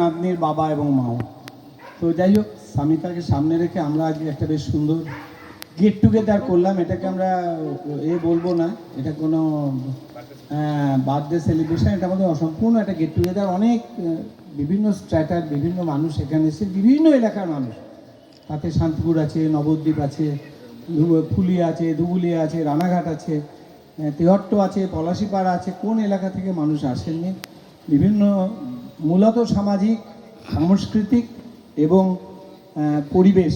নাতনির বাবা এবং মাও। তো যাই হোক স্বামীতাকে সামনে রেখে আমরা আজকে একটা বেশ সুন্দর গেট টুগেদার করলাম। এটাকে আমরা এ বলব না, এটা কোনো বার্থডে সেলিব্রেশন এটা আমাদের অসম্পূর্ণ একটা গেট টুগেদার অনেক বিভিন্ন স্ট্র্যাটার বিভিন্ন মানুষ এখানে এসে, বিভিন্ন এলাকার মানুষ। তাতে শান্তিপুর আছে, নবদ্বীপ আছে ফুলিয়া আছে ধুবুলিয়া আছে, রানাঘাট আছে তেহট্ট আছে, পলাশিপাড়া আছে, কোন এলাকা থেকে মানুষ আসেননি? বিভিন্ন মূলত সামাজিক, সাংস্কৃতিক এবং পরিবেশ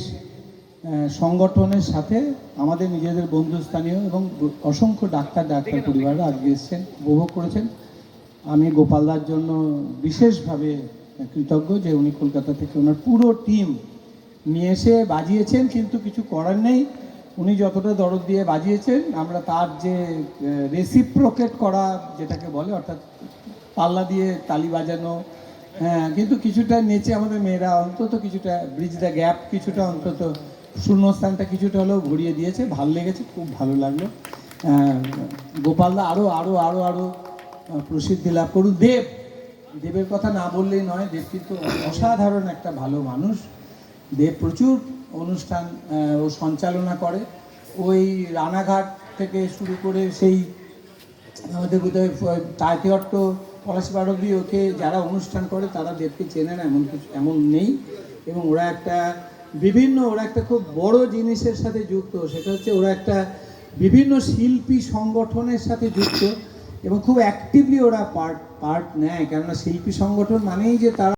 সংগঠনের সাথে আমাদের নিজেদের বন্ধুস্থানীয় এবং অসংখ্য ডাক্তার ডাক্তার পরিবাররা আজকে এসেছেন, উপভোগ করেছেন। আমি গোপালদার জন্য বিশেষভাবে কৃতজ্ঞ যে উনি কলকাতা থেকে ওনার পুরো টিম নিয়ে এসে বাজিয়েছেন, কিন্তু কিছু করার নেই। উনি যতটা দরদ দিয়ে বাজিয়েছেন, আমরা তার যে রেসিপ্রোকেট করা যেটাকে বলে, অর্থাৎ পাল্লা দিয়ে তালি বাজানো হ্যাঁ কিন্তু কিছুটা নেচে আমাদের মেয়েরা অন্তত কিছুটা ব্রিজ দ্য গ্যাপ কিছুটা অন্তত শূন্যস্থানটা কিছুটা হলেও ঘুরিয়ে দিয়েছে। ভালো লেগেছে, খুব ভালো লাগল। গোপালদা আরও আরও আরও আরও প্রসিদ্ধি লাভ করুন। দেব, দেবের কথা না বললেই নয়, দেব কিন্তু অসাধারণ একটা ভালো মানুষ। দেব প্রচুর অনুষ্ঠান ও সঞ্চালনা করে। ওই রানাঘাট থেকে শুরু করে সেই আমাদের বোধহয় তাঁতিহট্ট পলাশিপাড় অব্দি ওকে যারা অনুষ্ঠান করে, তারা দেবকে চেনে না, এমন কিছু এমন নেই। এবং ওরা একটা বিভিন্ন, ওরা একটা খুব বড় জিনিসের সাথে যুক্ত। সেটা হচ্ছে ওরা একটা বিভিন্ন শিল্পী সংগঠনের সাথে যুক্ত এবং খুব অ্যাক্টিভলি ওরা পার্ট পার্ট নেয়। কেননা শিল্পী সংগঠন মানেই যে তারা